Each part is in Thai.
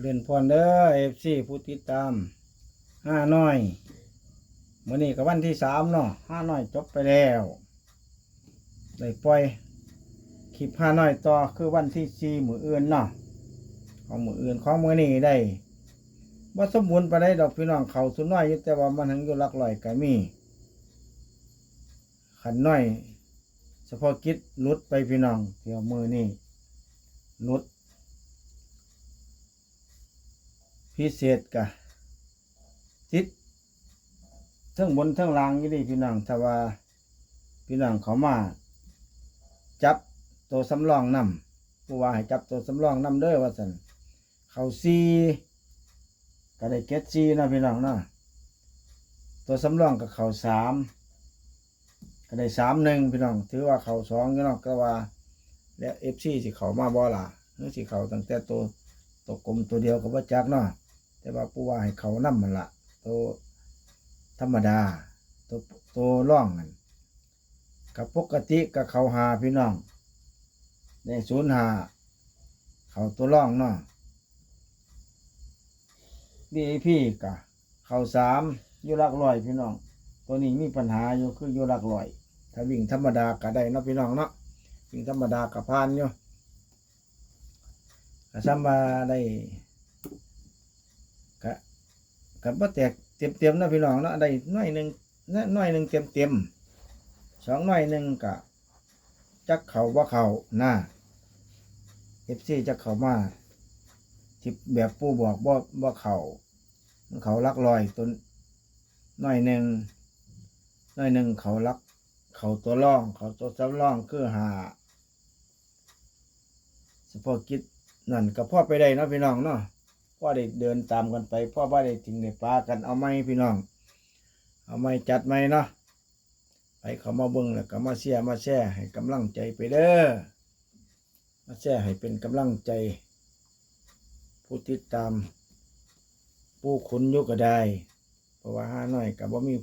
เล่นพรเด้อเอฟซีผู้ติดตามห้าน้อยมื่อนี้ก็วันที่สามเนาะห้าน้อยจบไปแล้วได้ปล่อยคลิปห้าน้อยต่อคือวันที่สี่มืออื่นเนาะของมืออื่นของมือนี้ได้ว่าสมบูรณ์ไปได้ดอกพี่น้องเขาสุดน้อยอยู่แต่ว่ามันทั้งอยู่ลักลอยก็มีขันน้อยเฉพาะกิจลุดไปพี่น้องเที่ยวมือนี่ หลุดพิเศษกะติดทั้งบนทั้งล่างยู่ดีพี่น้องถ้าว่าพี่น้องเขามา จับตัวสำรองนำผู้ว่าให้จับตัวสำรองนำเด้อว่าสันเขาซีก็ได้เก็ตซีนะพี่น้องเนาะตัวสำรองกับเขาสามก็ได้สามหนึ่งพี่น้อง ถือว่าเขาสองพี่น้องก็ว่า แล้วเอฟซีสิเขามาบ่ล่ะหรือสิเขาตั้งแต่ตัวตัวกลมตัวเดียวกับว่าจักเนาะแต่ว่าผู้ว่าให้เขานํมันละตัวธรรมดา ตัวตัวร่องกันกับปกติกับเขาหาพี่น้องในศูนย์หาเขาตัวร่องเนาะดีพี่กับเขาสามยู่หลักลอยพี่น้อง ตัวนี้มีปัญหาอยู่คือยู่หลักลอย ถ้าวิ่งธรรมดาก็ได้เนาะพี่น้องเนาะ วิ่งธรรมดากับพานอยู่ก็ซ้ำมาได้กะกับว่าแตกเต็มเต็มๆนะพี่น้องเนาะได้หน้อยหนึ่งนะหน้อยหนึ่งเต็มเต็มๆสองหน้อยหนึ่งกะจักเขาว่าเขาหน้าเอฟซีจักเขามาที่แบบปูบอกว่าว่าเขาเขาลักลอยตัวหน้อยหนึ่งหน้อยหนึ่งเขาลัก เขาตัวร่อง เขาตัวสำร่องคือหา เฉพาะกิจนั่นก็พ่อไปได้เนาะพี่น้องเนาะพ่อได้เดินตามกันไปพ่อว่าได้ถึงในป่ากันเอาไหมพี่น้อง เอาไหมจัดไหมเนาะไปเขามาเบิ่งแล้วก็มาเชียมาแช่ให้กำลังใจไปเด้อมาแช่ให้เป็นกำลังใจ ผู้ติดตาม ผู้ขุนยุกก็ได้เพราะว่าห้าน้อยกับว่ามี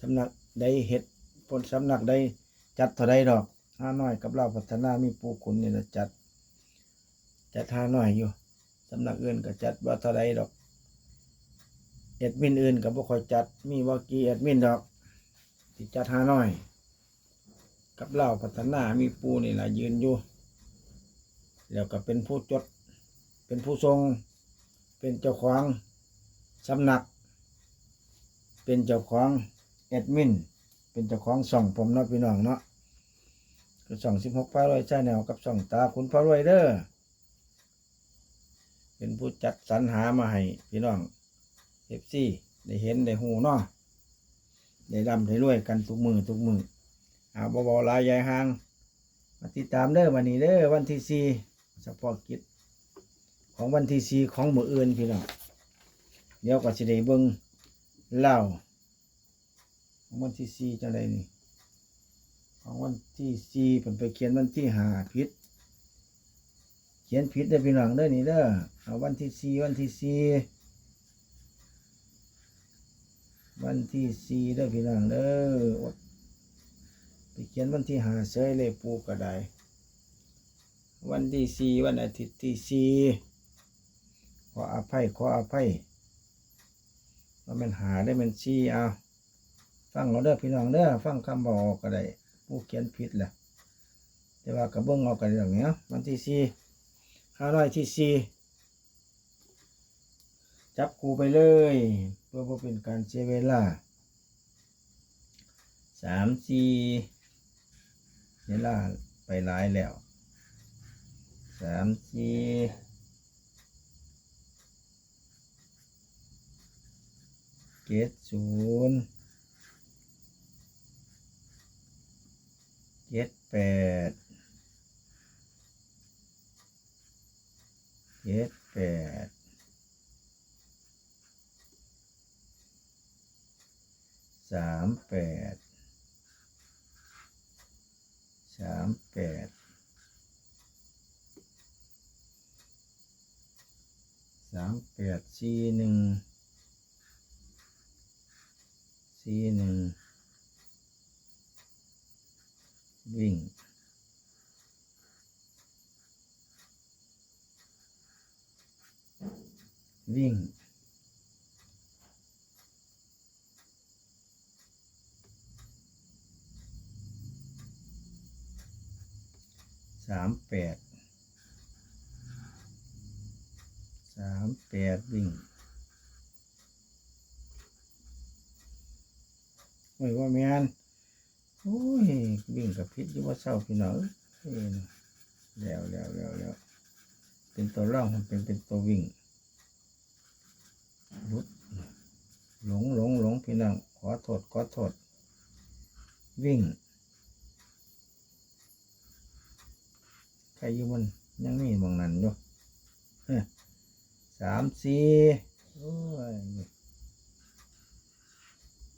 สำนักใดเฮ็ดผลสำนักใดจัดเท่าใดดอกห้าน้อยกับเราพัฒนามีผู้ขุนนี่แหละจัด จัดห้าน้อยอยู่สำนักอื่นก็จัดว่าเท่าไรดอกแอดมินอื่นก็บ่ค่อยจัดมีว่ากี่แอดมินดอกที่จัดหาน้อย กับเล่าพัฒนามีปูนี่ล่ะยืนอยู่ แล้วก็เป็นผู้จด เป็นผู้ทรง เป็นเจ้าของสำนัก เป็นเจ้าของแอดมินเป็นเจ้าของส่องผมเนาะพี่น้องเนาะก็ส่องสิบหกพารวยใช่แนวกับส่องตาคุณพารวยเด้อ เป็นผู้จัดสรรหามาให้พี่น้องเอฟซีได้เห็นได้หูเนาะได้ร่ำได้รวยกันทุกมือทุกมือเอาเบาๆลายยายหางมาติดตามเด้อวันนี้เด้อวันที่สี่เฉพาะกิจของวันที่สี่ของมืออื่นพี่น้องเดี๋ยวก็จะได้เบิ่งเล่าของวันที่สี่จะได้นี่ของวันที่สี่ผมไปเขียนวันที่ห้าพิษ ขียนผิดเด้พี่น้องเด้อนี่เด้อเอาวันที่สี่วันที่สี่วันที่สี่เด้อพี่น้องเด้อไปเขียนวันที่หาเสยเลยปูก็ได้วันที่สี่วันอาทิตย์ที่สี่ขออภัยขออภัยว่ามันหาได้มันสี่เอาฟังเราเด้อพี่น้องเด้อฟังคำบอกก็ได้ปูเขียนผิดแหละแต่ว่ากระเบื้องเอากันอย่างเนี้ยวันที่สี่ ห้าร้อยที่สี่จับคูไปเลยเพื่อบ่เป็นการเสียเวลาสามสี่เวลาไปหลายแล้วสามสี่เจ็ดศูนย์เจ็ดแปด เจ็ดแปดสามแปดสามแปดสามแปดสี่หนึ่งสี่หนึ่งวิ่ง วิ่ง สามแปด สามแปดวิ่งโอ้ยว่าแมนโอ้ยวิ่งกับพิษยู่ว่าเศร้าพี่น้องเอ้ยแล้วแล้วแล้วแล้วเป็นตัวร่องมันเป็นเป็นตัววิ่ง รุดหลงหลงหลงพี่น้องขอโทษขอโทษวิ่งใครอยู่มันยังมีหมองนั้นอยู่สามสี่โอ้ย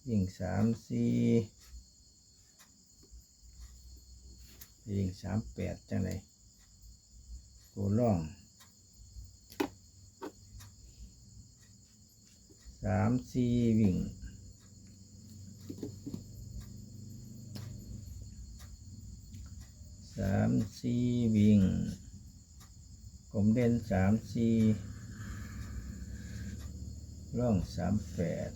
วิ่งสามสี่วิ่งสามแปดจังไรตัวร่อง สามสี่วิ่งสามสี่วิ่งกลมเด่นสามสี่ร่องสามแปด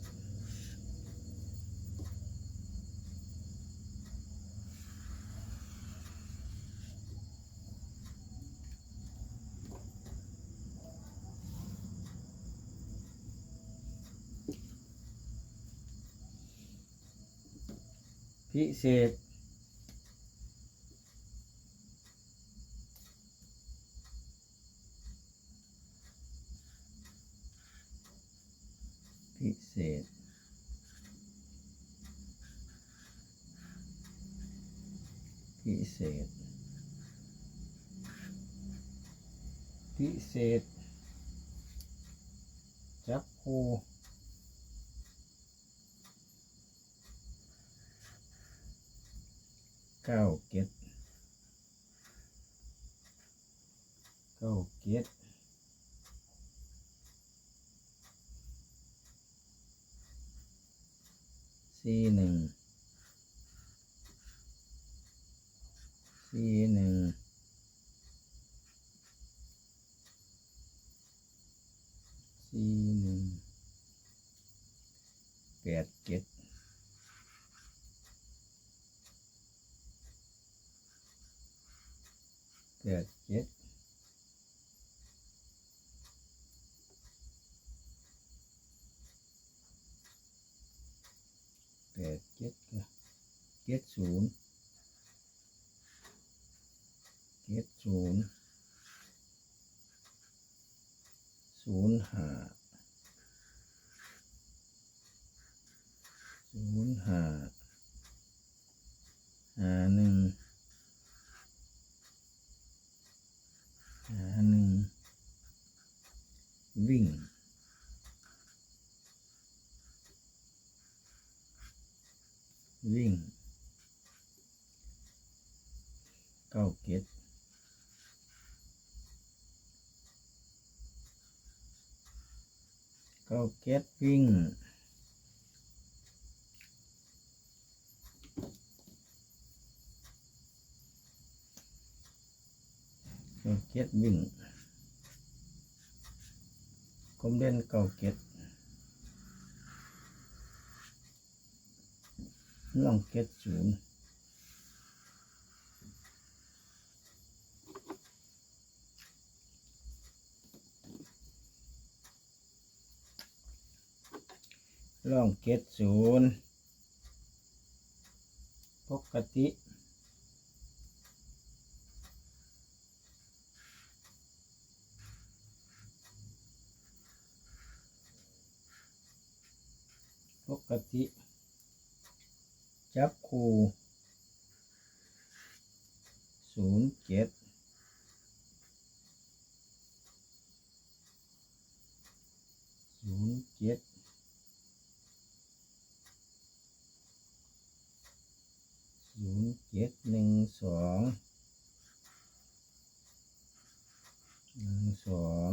พิเศษ พิเศษ พิเศษ พิเศษจับคู เก้าเก็ดเก้าเก็ดสี่หนึ่งสี่หนึ่งสี่หนึ่งแปดเจ็ด แปดเจ็ดแปดเจ็ดก็เจ็ดศูนย์เจ็ดศูนย์ศูนย์ห้าศูนย์ห้าห้าหนึ่งห้าหนึ่งวิ่ง วิ่งเก้าเก็ด เก้าเก็ดวิ่งเก้าเก็ดวิ่งกลมเด่นเก้าเก็ดล่องเก็ดศูนย์ ล่องเก็ดศูนย์ปกติปกติ จับคู่ศูนย์เจ็ดศูนย์เจ็ด หญิงเจ็ดหนึ่งสองหนึ่งสอง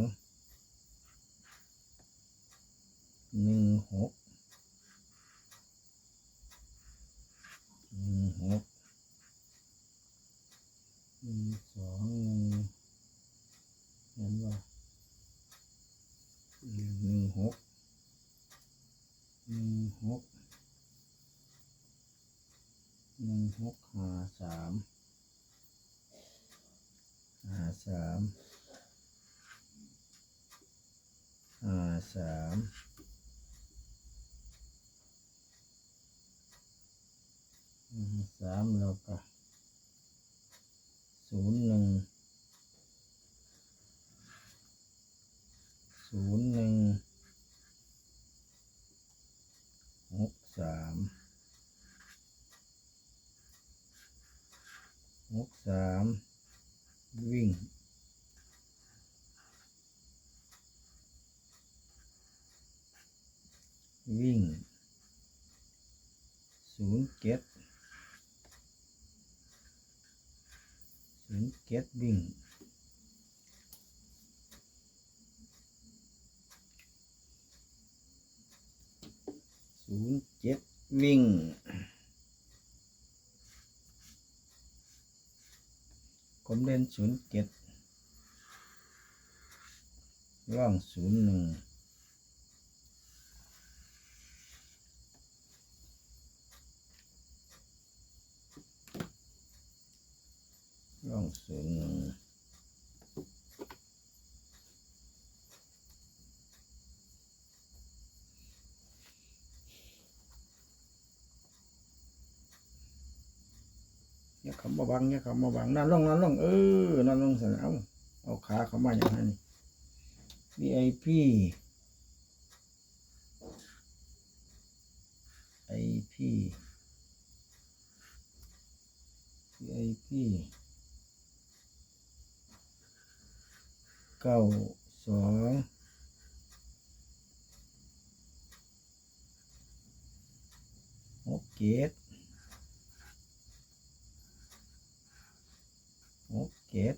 หนึ่งหก หนึ่งหกหนึ่งสองหนึ่งเห็นว่าหนึ่ง สามห้าสามห้าสามแล้วก็ศูนย์หนึ่งศูนย์หนึ่งหกสามหกสามวิ่ง วิ่งศูนย์เจ็ดศูนย์เจ็ดวิ่งศูนย์เจ็ดวิ่งผมเล่นศูนย์เจ็ดล่องศูนย์หนึ่ง องซึ่งอย่าเขามาบังอย่าเขามาบังนั่นลงนั่นลงเออนั่นลงสันเอาเอาขาเขามาอย่างนั้น VIP IP VIP เก้าสองหกเจ็ดหกเจ็ด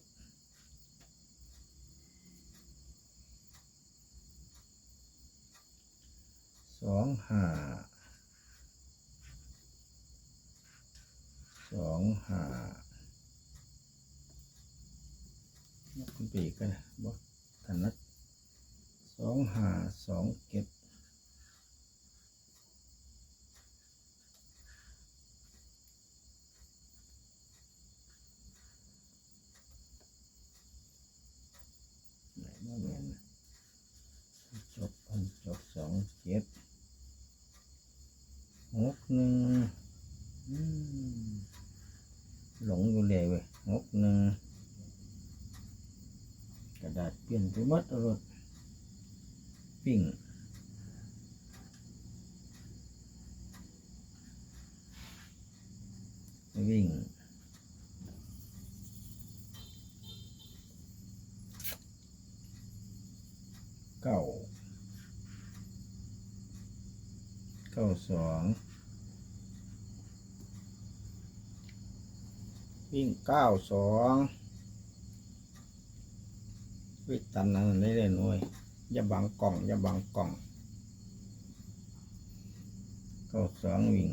สองห้าสองห้า คุณปีกกันนะบ่ถนัดสองหาสองเก็บไหนมาเรียนจบพันจบสองเจ็ดหกหนึ่งอืมหลงอยู่เลยเว้ยหกหนึ่ง กระดาษเปลี่ยนไปห มดเอารถปิ้งวิ่งเก้าเก้าสองวิ่งเก้าสอง วิตันนั้นได้เลยหน่วยอย่าบังกล่องอย่าบังกล่องก็สองวิ่ง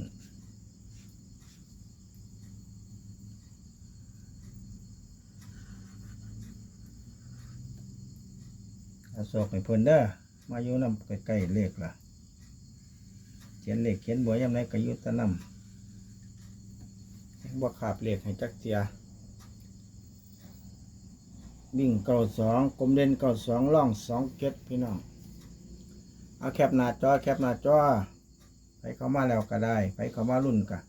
อาศกให้เพิ่นเด้อมาอยู่นำใกล้ๆเลขล่ะเขียนเลขเขียนบัวยามไหนก็อยู่ตะนำยังบ่ขาบเลขให้จักเทีย วิ่งเก้าสองกลมเด่นเก้าสองล่องสองเก็ดพี่น้อง เอาแคปหน้าจอแคปหน้าจอไปเข้ามาแล้วก็ได้ไปเข้ามารุ่นกัน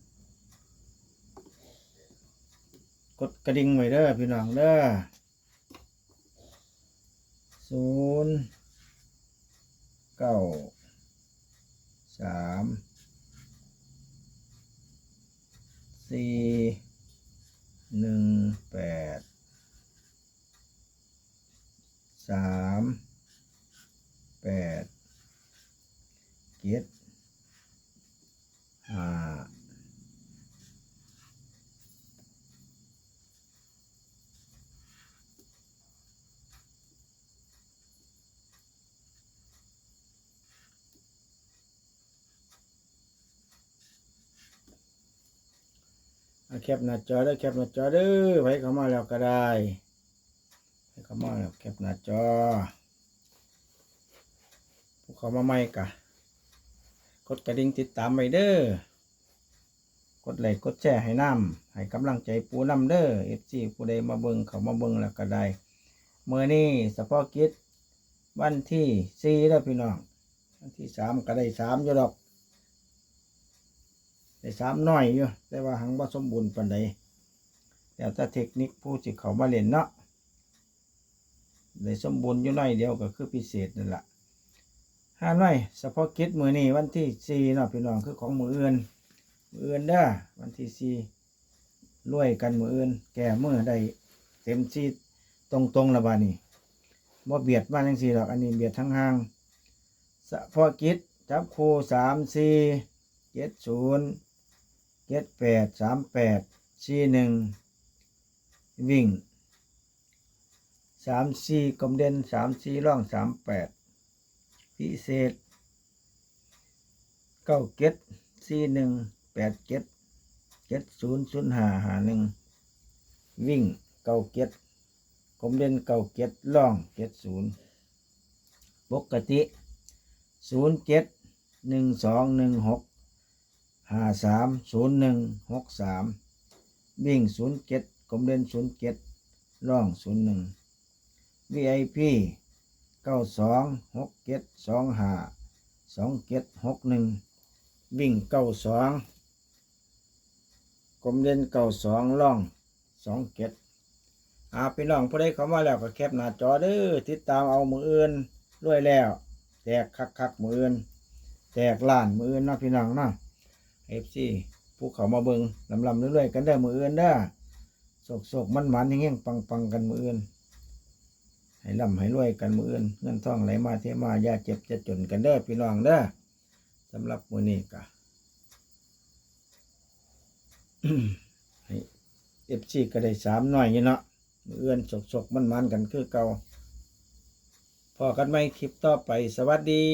กดกระดิ่งไว้เด้อพี่น้องเด้อศูนย์เก้าสามสี่หนึ่งแปด สามแปดเจ็ดห้าเอาแคปหน้าจอเด้อแคปหน้าจอเด้อไปเข้ามาแล้วก็ได้ เข้ามาแล้วแคปหน้าจอผู้เขามาใหม่กะกดกระดิ่งติดตามไว้เด้อกดไลค์กดแชร์ให้นำให้กำลังใจปูนำเด้อเอฟซีผู้ใดมาเบิงเขามาเบิงแล้วก็ได้เมื่อนี้เฉพาะกิจวันที่สี่แล้วพี่น้องวันที่สามก็ได้สามอยู่ดอกได้สามน้อยอยู่แต่ว่าหังบ่สมบูรณ์ปานใดแล้วแต่เทคนิคผู้ที่เขามาเล่นเนาะ ได้สมบูรณ์อยู่น้อยเดียวก็คือพิเศษนั่นแหละห้าน้อยเฉพาะกิจมือนี้วันที่สี่เนาะพี่น้องคือของมืออื่นมืออื่นเด้อวันที่สี่รวยกันมืออื่น แก่มือได้เต็มที่ตรงตรงละบานี่บ่เบียดมาจังสี่หรอกอันนี้เบียดทั้งห่างเฉพาะกิจจับคู่สามสี่เจ็ดศูนย์เจ็ดแปดสามแปดสี่หนึ่งวิ่ง สามสี่กลมเด่นสามสี่ร่องสามแปดพิเศษเก้าเจ็ดสี่หนึ่งแปดเจ็ดเจ็ดศูนย์ศูนย์หาหาหนึ่งวิ่งเก้าเจ็ดกลมเด่นเก้าเจ็ดร่องเจ็ดศูนย์ปกติศูนย์เจ็ดหนึ่งสองหนึ่งหกห้าสามศูนย์หนึ่งหกสามวิ่งศูนย์เจ็ดกลมเด่นศูนย์เจ็ดร่องศูนย์หนึ่ง VIP เก้าสองหกเจ็ดสองห้าสองเจ็ดหกหนึ่งวิ่งเก้าสองกลมเด่นเก้าสองล่องสองเจ็ดอาพี่น้องผู้ใดเข้ามาแล้วก็แคปหน้าจอเด้อติดตามเอามืออื่นด้วยแล้ว แตกคักคักๆมืออื่นแตกล้านมืออื่นนะพี่น้องนะเอฟซีผู้เขามาเบิงลำลำเรื่อยๆกันได้มืออื่นเด้อโศกโศกมันมันๆเงี้ยงๆปังปังๆกันมืออื่น ให้ร่ำให้รวยกันมืออื่นเงินทองไหลมาเทมาอย่าเจ็บจะจนกันเด้อพี่น้องเด้อสำหรับมือนี้กะให้เอฟซีก็ได้สามหน่อยนี่เนาะมืออื่นสกสกมันมันกันคือเก่าพอกันไหมคลิปต่อไปสวัสดี